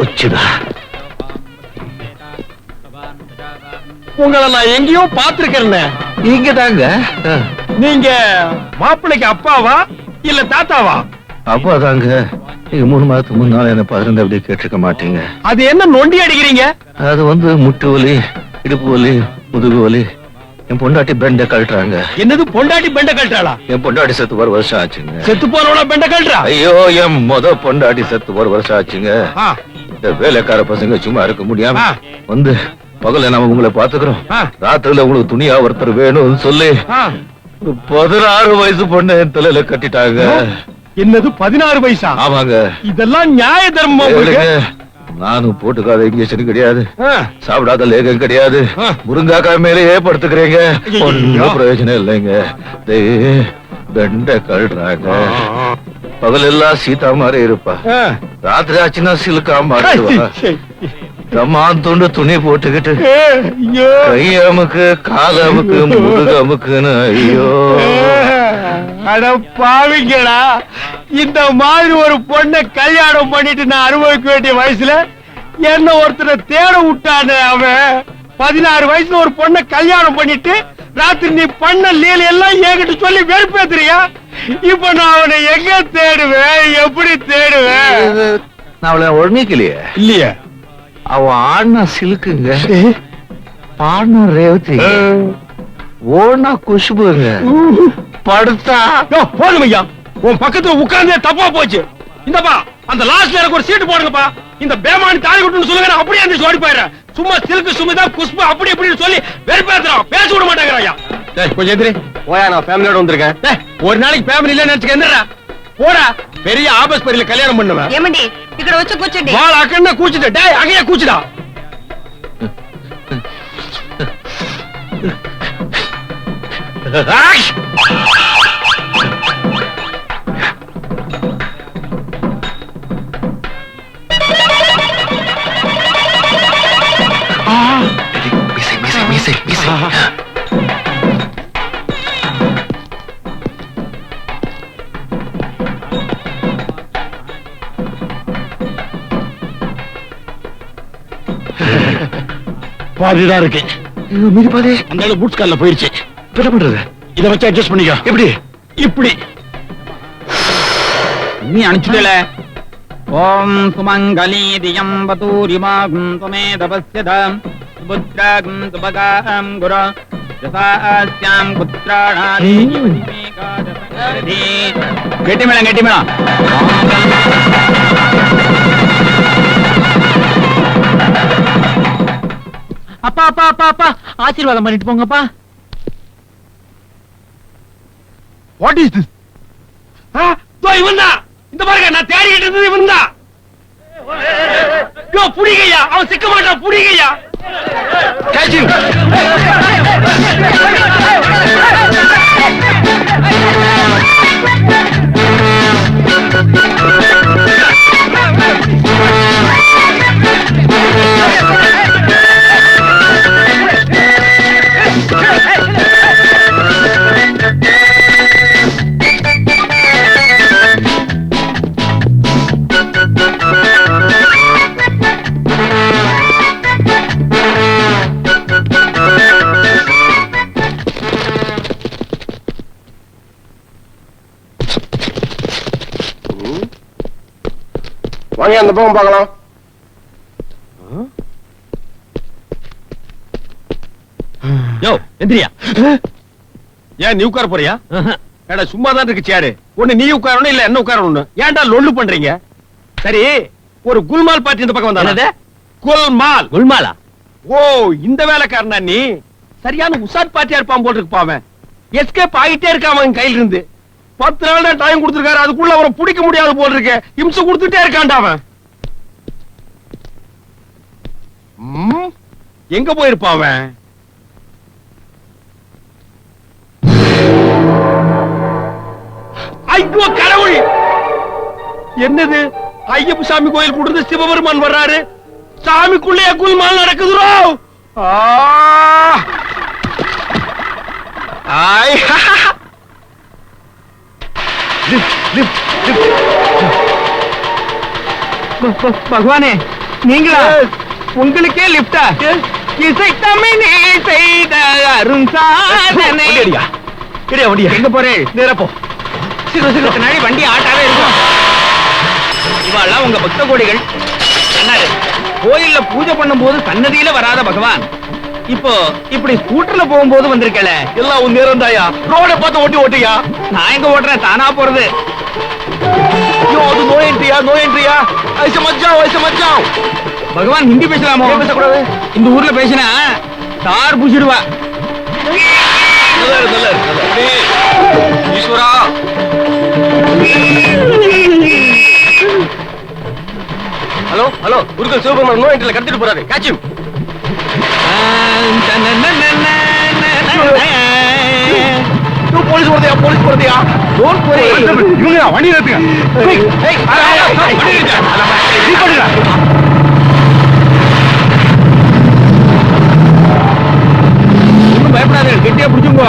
போச்சுடா உங்களை நான் எங்கேயோ பாத்திருக்கேன் இங்க தாங்க நீங்க மாப்பிள்ளைக்கு அப்பாவா இல்ல தாத்தாவா? அப்பா தாங்க நீங்க மூணு மாதத்துக்கு முன்னால என்ன பதினஞ்சு அப்படியே கேட்டிருக்க மாட்டீங்க. அது என்ன நொண்டி அடிக்கிறீங்க? அது வந்து முட்டு வலி இடுப்பு வலி முதுகு வலி. என் பொண்டாட்டி பெண்டை கழட்டுறாங்க. என்னது பொண்டாட்டி பெண்ட கழட்டாளா என் பொண்டாட்டி செத்து ஒரு வருஷம் ஆச்சுங்க. செத்து போனவள பெண்ட கழட்டா ஐயோ என் முத பொண்டாட்டி செத்து ஒரு வருஷம் ஆச்சுங்க. இந்த வேலைக்கார பசங்க சும்மா இருக்க முடியாம. வந்து பகல்ல நாம உங்களை பாத்துக்கிறோம். ராத்திரில உங்களுக்கு துணியா ஒருத்தர் வேணும்னு சொல்லி பதினாறு வயசு பொண்ணு என் தலையில கட்டிட்டாங்க. என்னது பதினாறு வயசா? ஆமாங்க. இதெல்லாம் நியாய தர்மம் நானும் போட்டுக்காத இன்ஜெக்ஷன் கிடையாது. சாப்பிடாத லேகம் கிடையாது. ஆ. முருங்காக்காய் மேலேயே படுத்துக்கிறீங்க. ஒன்னும் பிரயோஜனம் இல்லைங்க. டேய், பெண்டை கழுறாங்க பகல் எல்லாம் சீதா மாதிரி இருப்பா. ராத்திரி ஆச்சுன்னா சிலுக்கா மாட்டுவா. சரி. தம்மான் துண்டு துணி போட்டுக்கிட்டு. கை அமுக்கு கால் அமுக்கு முதுகு அமுக்குன்னு ஐயோ. அட பாவிங்களா இந்த மாதிரி ஒரு பொண்ணை கல்யாணம் பண்ணிட்டு நான் அனுபவிக்க வேண்டிய வயசுல என்ன ஒருத்தரை தேட விட்டானே அவன்? பதினாறு வயசுல ஒரு பொண்ணை கல்யாணம் பண்ணிட்டு ராத்திரி நீ பண்ண லீல எல்லாம் என்கிட்ட சொல்லி வெறுப்பேத்துறியா? இப்ப நான் அவனை எங்க தேடுவேன்? எப்படி தேடுவேன்? நான் அவளை ஒழுங்கிக்கலையே இல்லையே. அவன் ஆடினா சிலுக்குங்க பாடினா ரேவதி ஓனா குஷ்புங்க படுத்தா. போதும் ஐயா. உன் பக்கத்துல உட்கார்ந்தே தப்பா போச்சு. இந்தப்பா அந்த லாஸ்ட்ல எனக்கு ஒரு சீட்டு போடுங்கப்பா. இந்த பேமானி தாலி கட்டுன்னு சொல்லுங்க அப்படியே அந்த ஓடி போயிடுறேன். சும்மா சில்கு சுமிதா குஷ்பு அப்படி இப்படின்னு சொல்லி வெறுப்பேத்துறான். பேச விட மாட்டேங்கிறாயா? டேய் கொஞ்சம் எந்திரி. போயா நான் ஃபேமிலியோட வந்திருக்கேன். ஒரு நாளைக்கு ஃபேமிலி இல்ல நினைச்சுக்க போடா. பெரிய ஆபஸ் பெரியல கல்யாணம் பண்ணுவேன். ஏமண்டி இக்கட வச்சு கூச்சடி வாள் அக்கண்ண கூச்சிட்டு டேய் அங்கேயே கூச்சிடா. ஆஷ் பாதிதான் இருக்கு மீறி பாதி. அந்த பூட்ஸ் கால்ல போயிருச்சு. என்ன பண்றது? இத வச்சு அட்ஜஸ்ட் பண்ணிக்கோ. எப்படி? இப்படி. நீ அனுப்பிச்சுட்டல. ஓம் சுமங்கலி தியம் வதூரிமாகும் துமே தபஸ்யதாம் சுபுத்ராகும் சுபகாம் குர. யசாஸ்யாம் புத்ராணாதி கெட்டி மேளம் கெட்டி மேளம் அப்பா அப்பா அப்பா அப்பா. ஆசீர்வாதம் பண்ணிட்டு போங்கப்பா. வாட் இஸ் திஸ் இவன் தான் இந்த பாருங்க நான் தேடிக்கிட்டு இருந்தது இவன் தான் யோ புடிங்கய்யா அவன் சிக்க மாட்டான் புடிங்கய்யா வாங்க அந்த பக்கம் பார்க்கலாம். யோ எந்திரியா. ஏன் நீ உட்கார போறியா? ஏடா சும்மா தான் இருக்கு சேரு. ஒண்ணு நீ உட்காரணும் இல்ல என்ன உட்காரணும் ஏன்டா லொல்லு பண்றீங்க? சரி ஒரு குல்மால் பார்ட்டி இந்த பக்கம் வந்தா குல்மால். குல்மாலா? ஓ இந்த வேலைக்காரனா நீ? சரியான உசாட் பார்ட்டியா இருப்பான் போல் இருக்கு பாவன் எஸ்கேப் ஆகிட்டே இருக்கான் அவன் கையில இருந்து பத்து நாள் தான் டைம் கொடுத்துருக்காரு. அதுக்குள்ள அவரை பிடிக்க முடியாது போல் இருக்கு. இம்சை கொடுத்துட்டே இருக்கான்டா அவன். எங்க போயிருப்பான் அவன்? ஐயோ கடவுள்! என்னது? ஐயப்ப சாமி கோயில் கொடுத்து சிவபெருமான் வர்றாரு. சாமிக்குள்ளே குல்மால் நடக்குதுரோ? ஆ! ஆய் பகவானே நீங்களா? உங்களுக்கே லிப்டா இசை தமிழே செய்த அரும் சாதனை. இடியா வண்டியா. எங்க போறேன் நேரா போ. சீக்கிரம் சீக்கிரம் நாளை வண்டி ஆட்டாவே இருக்கும். இவாள்லாம் உங்க பக்த கோடிகள். அண்ணாரு கோயில்ல பூஜை பண்ணும்போது சன்னதியில வராத பகவான். இப்போ இப்படி ஸ்கூட்டர்ல போகும்போது வந்திருக்கல எல்லாம் உன் நேரம் தாயா ரோட பார்த்து ஓட்டி ஓட்டியா நான் எங்க ஓட்டுறேன்? தானா போறது. ஐயோ அது நோ என்ட்ரியா நோ என்ட்ரியா ஐச ஐச பகவான் ஹிந்தி பேசலாமோ? பேசக்கூடாது? இந்த ஊர்ல பேசினா தார் பூசிடுவா. நல்லா இருக்கு நல்லா இருக்கு நல்லா இருக்கு. ஈஸ்வரா. ஹலோ ஹலோ குருக்கள் சிவபெருமான் நோ என்ட்ரில கடத்திட்டு போறாரு. காட்சி இவங்க வண்டி நிறுத்துங்க. கெட்டியா பிடிச்சுங்கோ.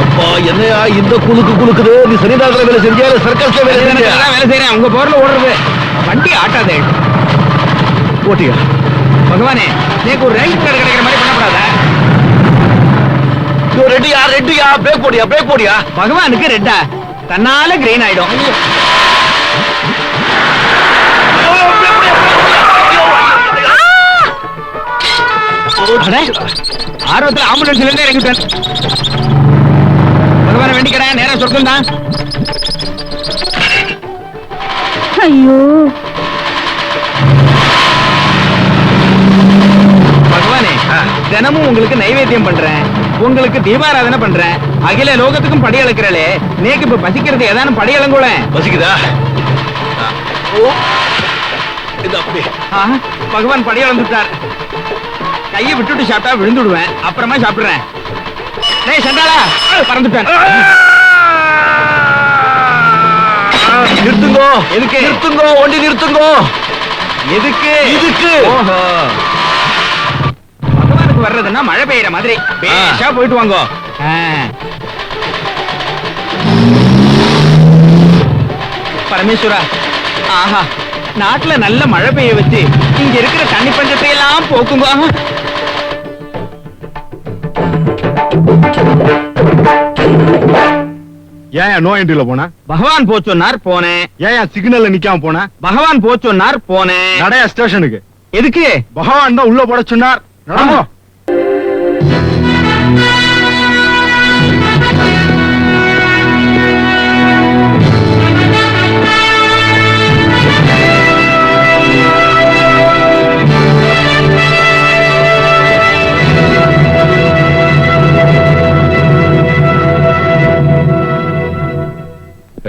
எப்பா என்னையா இந்த குலுக்கு குலுக்குது? நீ சனிதாசல வேலை செஞ்சியா சர்க்கஸ்ல வேலை செஞ்சியா? வேலை செய்யறேன் உங்க போர்ல ஓடுறது. வண்டி ஆட்டாதே. ஓட்டியா? பகவானே நேக்கு ஒரு ரயில் கார்டு கிடைக்கிற மாதிரி பண்ணக்கூடாதா? ரெட்டியா ரெட்டியா பிரேக் போடியா பிரேக் போடியா? பகவானுக்கு ரெட்டா. தன்னால கிரீன் ஆயிடும். ஆர்வத்துல ஆம்புலன்ஸ்ல இருந்தே இறங்கிட்டேன். பகவான வேண்டிக்கிறேன் நேரம் சொர்க்கம் தான். ஐயோ. பகவானே தினமும் உங்களுக்கு நைவேத்தியம் பண்றேன். உங்களுக்கு தீபாராதனை பண்றேன் அகில லோகத்துக்கும் படி அளக்கிறளே. நேக்கு இப்ப பசிக்கிறது ஏதானும் படி அளங்குள பசிக்குதா? பகவான் படி அளந்துட்டார் கையை விட்டுட்டு சாப்பிட்டா விழுந்துடுவேன். அப்புறமா சாப்பிடுறேன். டேய் சண்டாளா. பறந்துட்டேன். நிறுத்துங்கோ. எதுக்கு? நிறுத்துங்கோ. வண்டி நிறுத்துங்கோ. எதுக்கு? இதுக்கு. பகவானுக்கு வர்றதுன்னா மழை பெய்யற மாதிரி. பேஷா போயிட்டு வாங்கோ. பரமேஸ்வரா ஆஹா நாட்டுல நல்ல மழை பெய்ய வச்சு இங்க இருக்கிற தண்ணி பஞ்சத்தை எல்லாம் போக்குங்க. ஏன் நோ என்ட்ரில போன? பகவான் போச்சொன்னார் போனேன் ஏன் சிக்னல்ல நிக்காம போன? பகவான் போச்சொன்னார் போனேன் நடைய ஸ்டேஷனுக்கு. எதுக்கு? பகவான் தான் உள்ள போட சொன்னார்.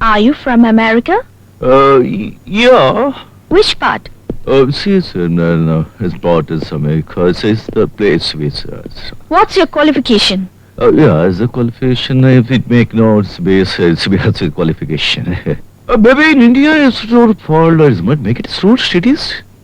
Are you from America? Uh, yeah. Which part? Uh, she's in uh, his borders America. It's the place we search. What's your qualification? Uh, yeah, as a qualification, if it make notes base, it's because a qualification. uh, maybe in India, it's not fall, is not make it road cities.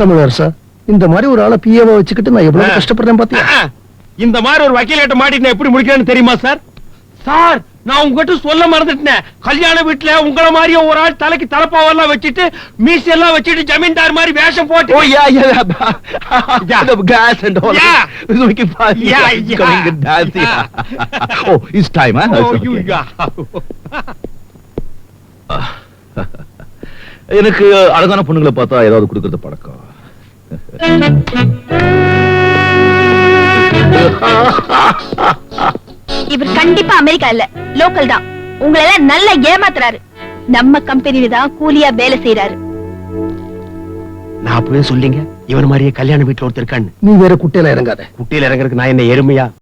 தமிழர் sir இந்த மாதிரி ஒரு ஆளை பிஏவா வச்சுக்கிட்டு நான் எவ்வளவு கஷ்டப்படுறேன் பாத்தியா இந்த மாதிரி ஒரு வக்கீல் கிட்ட மாட்டி நான் எப்படி முடிக்கிறேன்னு தெரியுமா சார் சார் நான் உங்ககிட்ட சொல்ல மறந்துட்டேன் கல்யாண வீட்டுல உங்கள மாதிரியே ஒரு ஆள் தலைக்கு தலைப்பாவெல்லாம் வச்சுட்டு மீசி எல்லாம் வச்சுட்டு ஜமீன்தார் மாதிரி வேஷம் போட்டு Oh yeah, yeah, Yeah. the gas and all. Yeah. It's making fun. Yeah, yeah. coming and dancing. Yeah. oh, it's time, huh? Oh, you. எனக்கு அழகான பொண்ணுங்களை பார்த்தா ஏதாவது கொடுக்கறது பழக்கம். இவர் கண்டிப்பா அமெரிக்கா இல்ல லோக்கல் தான். உங்களை எல்லாம் நல்லா ஏமாத்துறாரு. நம்ம கம்பெனில தான் கூலியா வேலை செய்யறாரு நான் அப்பவே சொல்லிங்க இவன் மாதிரியே கல்யாண வீட்டுல ஒருத்தர் இருக்கான்னு. நீ வேற குட்டையில இறங்காத. குட்டியில இறங்குறதுக்கு நான் என்ன எருமையா?